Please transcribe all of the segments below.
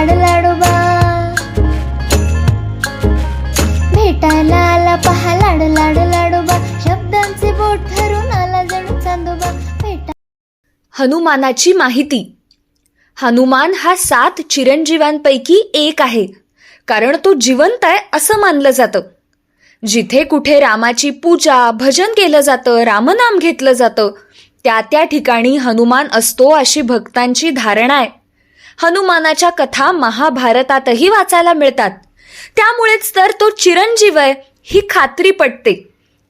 लाड लाडोबा भेटायला आला पहा लाड लाड लाडोबा शब्दांचे बोट धरून आला जणू चांदोबा भेटा हनुमानाची माहिती. हनुमान हा सात चिरंजीवांपैकी एक आहे कारण तो जिवंत आहे असं मानलं जातं. जिथे कुठे रामाची पूजा भजन केलं जातं रामनाम घेतलं जातं त्या त्या ठिकाणी हनुमान असतो अशी भक्तांची धारणा आहे. हनुमानाच्या कथा महाभारतातही वाचायला मिळतात. त्यामुळेच तर तो चिरंजीव आहे ही खात्री पटते.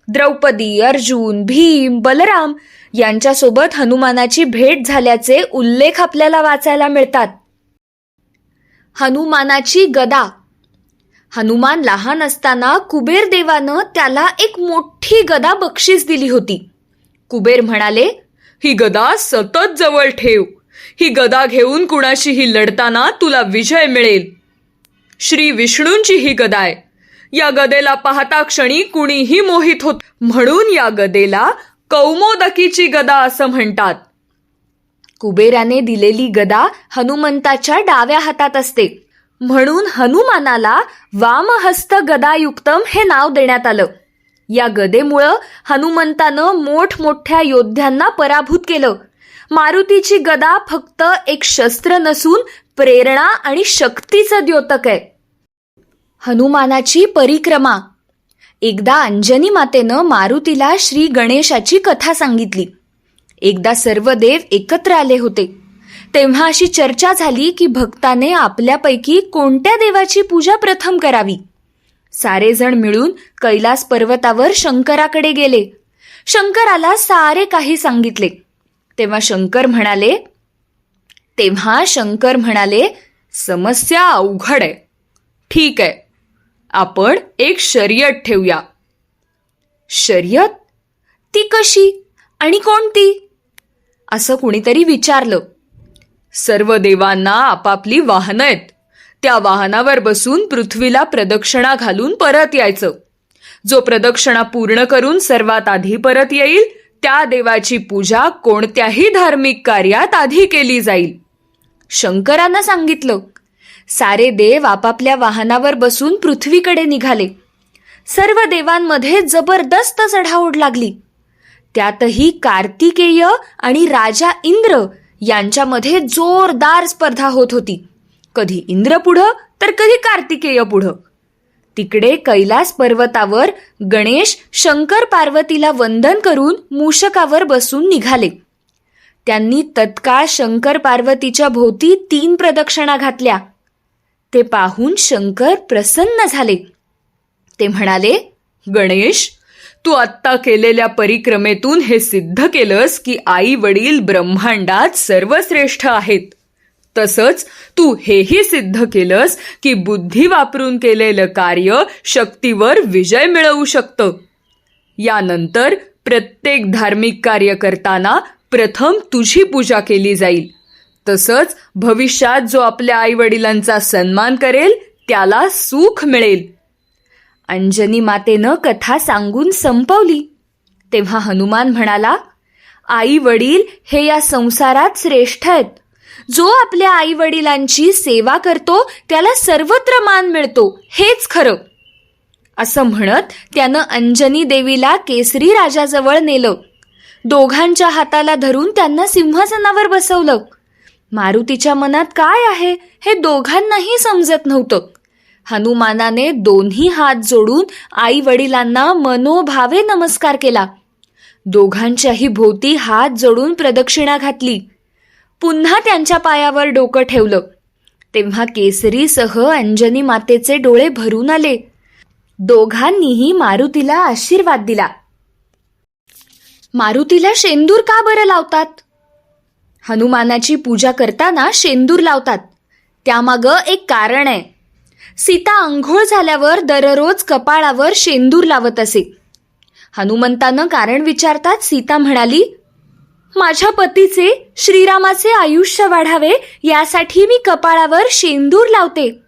द्रौपदी अर्जुन भीम बलराम यांच्यासोबत हनुमानाची भेट झाल्याचे उल्लेख आपल्याला वाचायला मिळतात. हनुमानाची गदा. हनुमान लहान असताना कुबेर देवानं त्याला एक मोठी गदा बक्षीस दिली होती. कुबेर म्हणाले ही गदा सतत जवळ ठेव. ही गदा घेऊन कुणाशीही लढताना तुला विजय मिळेल. श्री विष्णूंची ही गदा आहे. या गदेला पाहता क्षणी कुणीही मोहित होत म्हणून या गदेला कौमोदकीची गदा असं म्हणतात. कुबेराने दिलेली गदा हनुमंताच्या डाव्या हातात असते. म्हणून हनुमानाला वामहस्त गदायुक्तम हे नाव देण्यात आलं. या गदेमुळं हनुमंतानं मोठमोठ्या योद्ध्यांना पराभूत केलं. मारुतीची गदा फक्त एक शस्त्र नसून प्रेरणा आणि शक्तीचं द्योतक आहे. हनुमानाची परिक्रमा. एकदा अंजनी मातेनं मारुतीला श्री गणेशाची कथा सांगितली. एकदा सर्व देव एकत्र आले होते. तेव्हा अशी चर्चा झाली की भक्ताने आपल्यापैकी कोणत्या देवाची पूजा प्रथम करावी? सारेजण मिळून कैलास पर्वतावर शंकराकडे गेले. शंकराला सारे काही सांगितले. तेव्हा शंकर म्हणाले तेव्हा शंकर म्हणाले समस्या अवघड आहे. ठीक आहे आपण एक शर्यत ठेवूया. शर्यत? ती कशी आणि कोणती? असं कुणीतरी विचारलं. सर्व देवांना आपापली वाहनं आहेत. त्या वाहनावर बसून पृथ्वीला प्रदक्षिणा घालून परत यायचं. जो प्रदक्षिणा पूर्ण करून सर्वात आधी परत येईल त्या देवाची पूजा कोणत्याही धार्मिक कार्यात आधी केली जाईल. शंकरानं सांगितलं सारे देव आपापल्या वाहनावर बसून पृथ्वीकडे निघाले. सर्व देवांमध्ये जबरदस्त चढाओढ लागली. त्यातही कार्तिकेय आणि राजा इंद्र यांच्यामध्ये जोरदार स्पर्धा होत होती. कधी इंद्र पुढं तर कधी कार्तिकेय पुढं. तिकडे कैलास पर्वतावर गणेश शंकर पार्वतीला वंदन करून मूषकावर बसून निघाले. त्यांनी तत्काळ शंकर पार्वतीच्या भोवती तीन प्रदक्षिणा घातल्या. ते पाहून शंकर प्रसन्न झाले. ते म्हणाले गणेश तू आत्ता केलेल्या परिक्रमेतून हे सिद्ध केलंस की आई वडील ब्रह्मांडात सर्वश्रेष्ठ आहेत. तसंच तू हेही सिद्ध केलंस की बुद्धी वापरून केलेलं कार्य शक्तीवर विजय मिळवू शकतं. यानंतर प्रत्येक धार्मिक कार्य करताना प्रथम तुझी पूजा केली जाईल. तसंच भविष्यात जो आपल्या आईवडिलांचा सन्मान करेल त्याला सुख मिळेल. अंजनी मातेनं कथा सांगून संपवली. तेव्हा हनुमान म्हणाला आई वडील हे या संसारात श्रेष्ठ आहेत. जो आपल्या आई वडिलांची सेवा करतो त्याला सर्वत्र मान मिळतो हेच खरं. असं म्हणत त्यानं अंजनी देवीला केसरी राजाजवळ नेलं. दोघांच्या हाताला धरून त्यांना सिंहासनावर बसवलं. मारुतीच्या मनात काय आहे हे दोघांनाही समजत नव्हतं. हनुमानाने दोन्ही हात जोडून आई वडिलांना मनोभावे नमस्कार केला. दोघांच्याही भोवती हात जोडून प्रदक्षिणा घातली. पुन्हा त्यांच्या पायावर डोकं ठेवलं. तेव्हा केसरीसह अंजनी मातेचे डोळे भरून आले. दोघांनीही मारुतीला आशीर्वाद दिला. मारुतीला शेंदूर का बरं लावतात? हनुमानाची पूजा करताना शेंदूर लावतात. त्यामागं एक कारण आहे. सीता आंघोळ झाल्यावर दररोज कपाळावर शेंदूर लावत असे. हनुमंतानं कारण विचारतात सीता म्हणाली माझ्या पतीचे श्रीरामाचे आयुष्य वाढावे यासाठी मी कपाळावर शेंदूर लावते.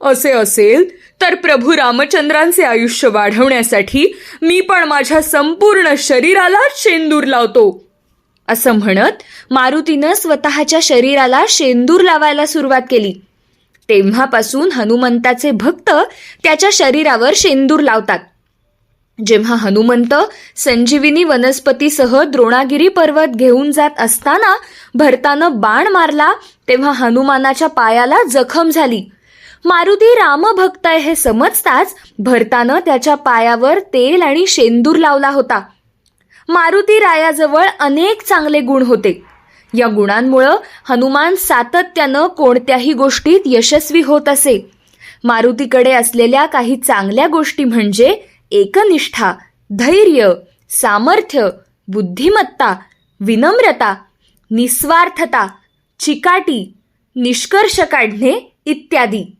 असे असेल तर प्रभू रामचंद्रांचे आयुष्य वाढवण्यासाठी मी पण माझ्या संपूर्ण शरीराला शेंदूर लावतो. असं म्हणत मारुतीनं स्वतःच्या शरीराला शेंदूर लावायला सुरुवात केली. तेव्हापासून हनुमंताचे भक्त त्याच्या शरीरावर शेंदूर लावतात. जेव्हा हनुमंत संजीविनी वनस्पतीसह द्रोणागिरी पर्वत घेऊन जात असताना भरतानं बाण मारला तेव्हा हनुमानाच्या पायाला जखम झाली. मारुती रामभक्त आहे हे समजताच भरतानं त्याच्या पायावर तेल आणि शेंदूर लावला होता. मारुती रायाजवळ अनेक चांगले गुण होते. या गुणांमुळं हनुमान सातत्यानं कोणत्याही गोष्टीत यशस्वी होत असे. मारुतीकडे असलेल्या काही चांगल्या गोष्टी म्हणजे एकनिष्ठा धैर्य सामर्थ्य बुद्धिमत्ता विनम्रता निस्वार्थता चिकाटी निष्कर्ष काढणे इत्यादी.